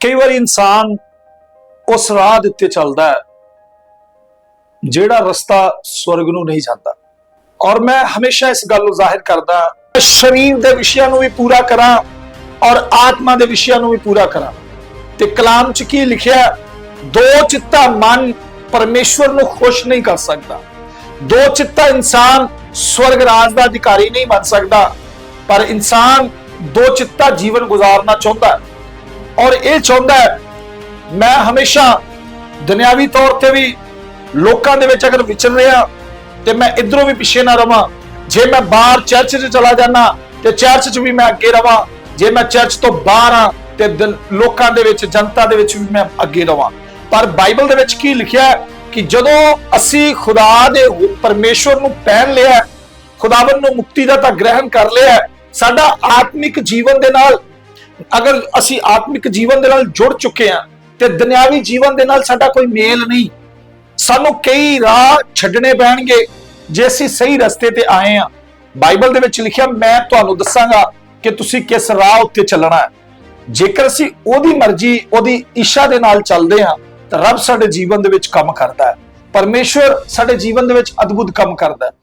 ਕਈ ਵਾਰੀ ਇਨਸਾਨ ਉਸ ਰਾਹ ਦੇ ਉੱਤੇ ਚੱਲਦਾ ਹੈ, ਜਿਹੜਾ ਰਸਤਾ ਸਵਰਗ ਨੂੰ ਨਹੀਂ ਜਾਂਦਾ। ਔਰ ਮੈਂ ਹਮੇਸ਼ਾ ਇਸ ਗੱਲ ਨੂੰ ਜ਼ਾਹਿਰ ਕਰਦਾ ਸਰੀਰ ਦੇ ਵਿਸ਼ਿਆਂ ਨੂੰ ਵੀ ਪੂਰਾ ਕਰਾਂ ਔਰ ਆਤਮਾ ਦੇ ਵਿਸ਼ਿਆਂ ਨੂੰ ਵੀ ਪੂਰਾ ਕਰਾਂ। ਤੇ ਕਲਾਮ ਚ ਕੀ ਲਿਖਿਆ ਦੋ ਚਿੱਤਾ ਮਨ ਪਰਮੇਸ਼ਵਰ ਨੂੰ ਖੁਸ਼ ਨਹੀਂ ਕਰ ਸਕਦਾ। ਦੋ ਚਿੱਤਾ ਇਨਸਾਨ ਸਵਰਗ ਰਾਜ ਦਾ ਅਧਿਕਾਰੀ ਨਹੀਂ ਬਣ ਸਕਦਾ। ਪਰ ਇਨਸਾਨ ਦੋ ਚਿੱਤਾ ਜੀਵਨ ਗੁਜ਼ਾਰਨਾ ਚਾਹੁੰਦਾ ਹੈ। ਔਰ ਇਹ ਚਾਹੁੰਦਾ ਮੈਂ ਹਮੇਸ਼ਾ ਦੁਨਿਆਵੀ ਤੌਰ ਤੇ ਵੀ ਲੋਕਾਂ ਦੇ ਵਿੱਚ ਅਗਰ ਵਿਚਰ ਰਿਹਾ ਤੇ ਮੈਂ ਇਧਰੋਂ ਵੀ ਪਿੱਛੇ ਨਾ ਰਵਾਂ ਜੇ ਮੈਂ ਬਾਹਰ ਚਰਚ 'ਚ ਚਲਾ ਜਾਣਾ ਤੇ ਚਰਚ 'ਚ ਵੀ ਮੈਂ ਅੱਗੇ ਰਵਾਂ ਜੇ ਮੈਂ ਚਰਚ ਤੋਂ ਬਾਹਰ ਆ ਤੇ ਦਿਲ- ਲੋਕਾਂ ਦੇ ਵਿੱਚ ਜਨਤਾ ਦੇ ਵਿੱਚ ਵੀ ਮੈਂ ਅੱਗੇ ਰਵਾਂ। ਪਰ ਬਾਈਬਲ ਦੇ ਵਿੱਚ ਕੀ ਲਿਖਿਆ ਕਿ ਜਦੋਂ ਅਸੀਂ ਖੁਦਾ ਦੇ ਹੁ- ਪਰਮੇਸ਼ਵਰ ਨੂੰ ਪਹਿਨ ਲਿਆ ਹੈ, ਨੂੰ ਮੁਕਤੀ ਦਾ ਤਾਂ ਗ੍ਰਹਿਣ ਕਰ ਲਿਆ ਸਾਡਾ ਆਤਮਿਕ ਜੀਵਨ ਦੇ ਨਾਲ ਅਗਰ ਅਸੀਂ ਆਤਮਿਕ ਜੀਵਨ ਦੇ ਨਾਲ ਜੁੜ ਚੁੱਕੇ ਹਾਂ ਤੇ ਦੁਨਿਆਵੀ ਜੀਵਨ ਦੇ ਨਾਲ ਸਾਡਾ ਕੋਈ ਮੇਲ ਨਹੀਂ, ਸਾਨੂੰ ਕਈ ਰਾਹ ਛੱਡਣੇ ਪੈਣਗੇ ਜੇ ਅਸੀਂ ਸਹੀ ਰਸਤੇ ਤੇ ਆਏ ਆ ਬਾਈਬਲ ਦੇ ਵਿੱਚ ਲਿਖਿਆ, ਮੈਂ ਤੁਹਾਨੂੰ ਦੱਸਾਂਗਾ ਕਿ ਤੁਸੀਂ ਕਿਸ ਰਾਹ ਉੱਤੇ ਚੱਲਣਾ ਹੈ। ਜੇਕਰ ਅਸੀਂ ਉਹਦੀ ਮਰਜ਼ੀ, ਉਹਦੀ ਇੱਛਾ ਦੇ ਨਾਲ ਚੱਲਦੇ ਹਾਂ, ਤਾਂ ਰੱਬ ਸਾਡੇ ਜੀਵਨ ਦੇ ਵਿੱਚ ਕੰਮ ਕਰਦਾ ਹੈ। ਪਰਮੇਸ਼ਵਰ ਸਾਡੇ ਜੀਵਨ ਦੇ ਵਿੱਚ ਅਦਭੁਤ ਕੰਮ ਕਰਦਾ ਹੈ।